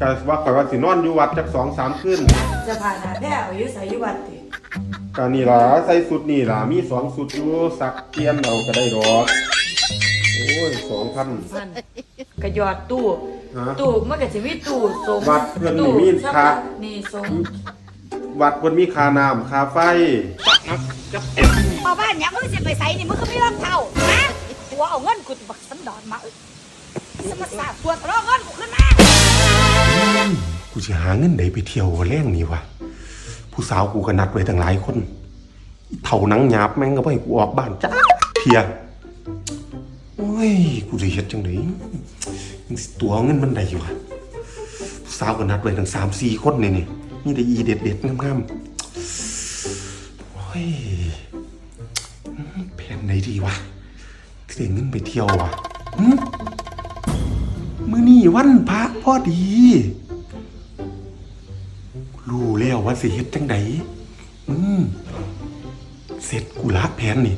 ก็ว่าข่อยว่าสินอนอยู่วัดจักสองสามคืนจะผ่านหาแพ้เอาอยู่ใส่อยู่วัดติก็นี่ล่ะใส่สุดนี่ล่ะมีสองสุดอยู่สักเปลี่ยนเอาก็ได้ดอกโอ้ยสองพัน มันก็หยอดตู้ ฮะตู้มันก็สิมีตู้สมวัดเพิ่นนี่ตู้มีสำหค่ารับ นี่สมวัดเพิ่นมีค่าน้ำค่าไฟ พอบ้านเนี่ยมึงจะไปใส่นี่มึงก็ไม่รองเท้าฮะหัวเอาเงินกูบักสันดอนมาเอ้ยสมาสาบตัวทะเลาะเงินกูขึ้นมา กูสิหาเงินใดไปเที่ยวแรงนี่วะผู้สาวกูก็นัดไว้ตั้งหลายคนเท่านังหยาบแม่งก็บ่ให้กูออกบ้านจ้าเทียโอ้ยกูจะเฮ็ดจังไดมึงสิตัวเงินมันได้วะผู้สาวก็นัดไว้ตั้ง3 4คนนี่นี่มีแต่อีเด็ดๆงามๆโอ้ยแผนไหนดีวะสิได้เงินไปเที่ยววะมื้อนี้วันพระพอดี รู้แล้วว่าสิเฮ็ดจังใดอืมเสร็จกูละแผนนี่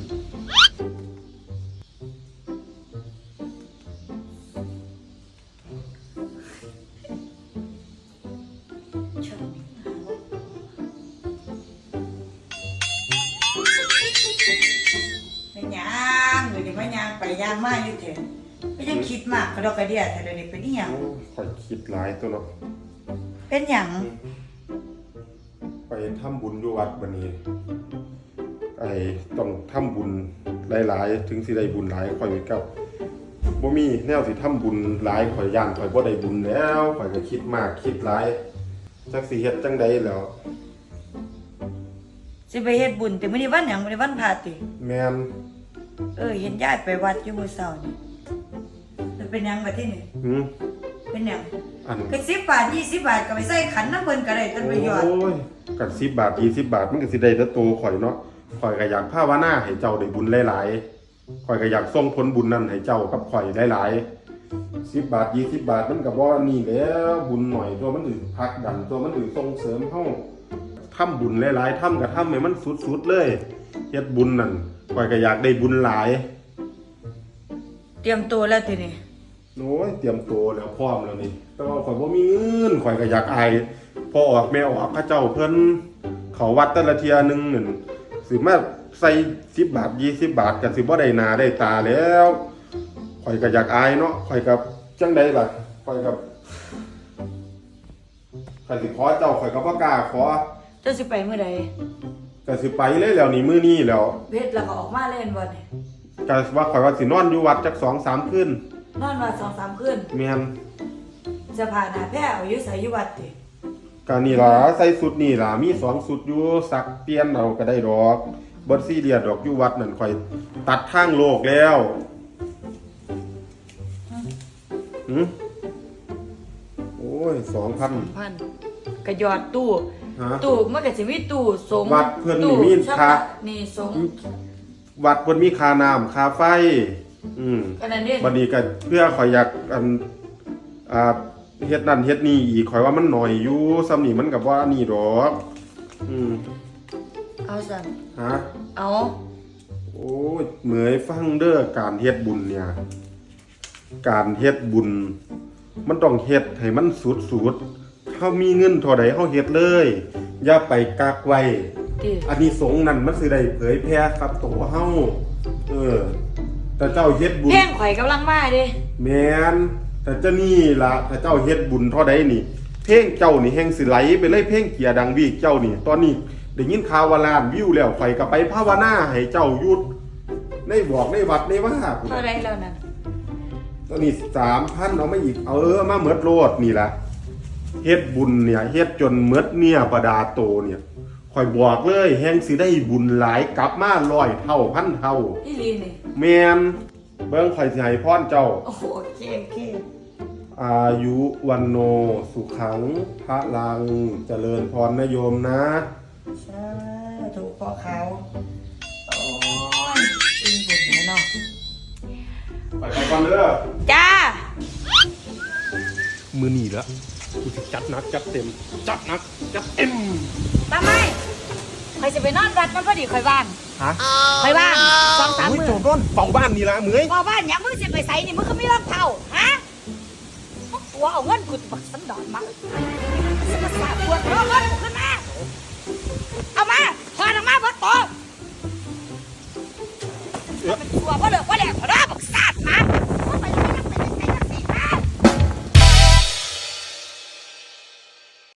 เป็นหยังหรือจะมายางไปยางมาอยู่เถอะไม่ยังคิดมากกระดอกกระเดียแต่เดี๋ยวนี้เป็นอีหยังข่อยคิดหลายตัวเนาะเป็นหยัง ไปทำบุญอยู่วัดบัดนี้ไอ้ต้องทำบุญหลายๆ ถึงสิได้บุญหลายข่อยก็บ่มีแนวสิทำบุญหลายข่อยย่านข่อยบ่ได้บุญแล้วข่อยก็คิดมากคิดหลายจักสิเฮ็ดจังใดแล้วสิไปเฮ็ดบุญแต่มื้อนี้วันหยังมื้อนี้วันพระติแม่นเออเห็นญาติไปวัดอยู่มื้อเช้านี่มันเป็นหยังบัดที่นี่หืม เป็นหยังอันก็10บาท20บาทก็ไปใส่ขันน้ำเพิ่นก็ได้ต้นประโยชน์โอ้ยกันสิบบาทยี่สิบบาทมันก็สิได้แต่โตข่อยเนาะข่อยก็อยากภาวนาให้เจ้าได้บุญหลายๆข่อยก็อยากส่งผลบุญนั้นให้เจ้ากับข่อยหลายๆสิบบาทยี่สิบบาทมันก็บ่นี่แหล้วบุญหน่อยตัวมันอื่นพักดันตัวมันอื่นส่งเสริมเฮาทำบุญหลายๆทำก็ทำให้มันสุดๆเลยเฮ็ดบุญนั่นข่อยก็อยากได้บุญหลาย เตรียมตัวแล้วทีนี้ โอ้ยเตรียมตัวแล้วพร้อมแล้วนี่ แต่ว่าข่อยบ่มีเงินข่อยก็อยากอายพ่อออกแม่ออกพระเจ้าเพิ่นเขาวัดแต่ละเทียหนึงนั่นสิมาใส่10บาท20บาทก็สิบ่ได้หน้าได้ตาแล้วข่อยก็อยากอายเนาะข่อยก็จังไดล่ะข่อยก็ข่อยสิขอเจ้าข่อยก็บ่กล้าขอเจ้าสิไปมื้อใดก็สิไปเลยแล้วนี่มื้อนี้แล้วเฮ็ดแล้วก็ออกมาเล่นบ่นี่ก็ว่าข่อยว่าสินอนอยู่วัดจัก2-3คืน นอนวัด2-3คืนแม่นจะผ่านหาแพ้เอาอยู่ใส่อยู่วัดติก็นี่ล่ะใส่สุดนี่ล่ะมีสองสุดอยู่สักเปลี่ยนเอาก็ได้ดอกบดซี่เดียดดอกอยู่วัดนั่นค่อยตัดทางโลกแล้วหืมโอ้ยสองพันพันก็หยอดตู้ ฮะ ตู้มันก็สิมีตู้สมวัดเพิ่นนี่ตู้มีสำหค่ารับนี่สมวัดเพิ่นมีค่าน้ำค่าไฟ อืมก็นั่นเด้บัดนี้ก็เพื่อข่อยอยากอันอ่าเฮ็ดนั่นเฮ็ดนี่อีกข่อยว่ามันหน่อยอยู่ซ้ำนี่มันก็บ่อันนี้ดอก อืมเอาสั่นฮะเอาโอ้ยเหมยฟังเด้อการเฮ็ดบุญเนี่ย การเฮ็ดบุญ มันต้องเฮ็ดให้มันสุดๆเฮามีเงินเท่าใดเฮาเฮ็ดเลย อย่าไปกักไว้ ติอันนี้สงส์นั่นมันสิได้เผยแพร่ครับตัวเฮาเออ แต่เจ้าเฮ็ดบุญเพ่งข่อยกำลังมาเด้แม่นแต่เจ้านี่ล่ะถ้าเจ้าเฮ็ดบุญเท่าใดนี่ เพลงเจ้านี่แห่งสิไหลไปเลยเพลงเกียร์ดังวีกเจ้านี่ ตอนนี้ได้ยินข่าวว่าล้านวิวแล้วไฟก็ไปภาวนาให้เจ้าหยุดในบอกในวัดในว่าเท่าไรแล้วนั่นตอนนี้สามพันเอามาอีกเอาเออมาเมดโลดนี่ละเฮ็ดบุญเนี่ยเฮ็ดจนเมดเนี่ยประดาโตเนี่ย คอยบอกเลยแห่งสิได้บุญหลายกลับมาร้อยเท่าพันเท่าอีหลีนี่แมนเบิ่งข่อยสิให้พรเจ้าโอ้โหโอเคโอเคอายุวันโนสุขังพระลังเจริญพรนะโยมนะสาธุพ่อเขาโอ้ยอินบุญแน่เนาะไปไปก่อนเด้อจ้า มือนี่ละกูสิ จัดหนักจัดเต็ม จัดหนักจัดเต็มทำไมใครจะไปนอนวัดมันพอดีคอยว่างฮะคอยว่างสองสามโอ้ยมือโจรร่อนเป่าบ้านนี่ละเหมยพอบ้านเนี่ยมึงจะไปใส่นี่มึงก็ไม่รองเท้าฮะมึงกลัวหัวเอาเงินกูบักสันดอนมาสมาสาตัวทะเลาะเงินกูขึ้นมาเอามาถอนออกมาเบิดตัวเป็นตัวว่าเลิกว่าแหลกพอ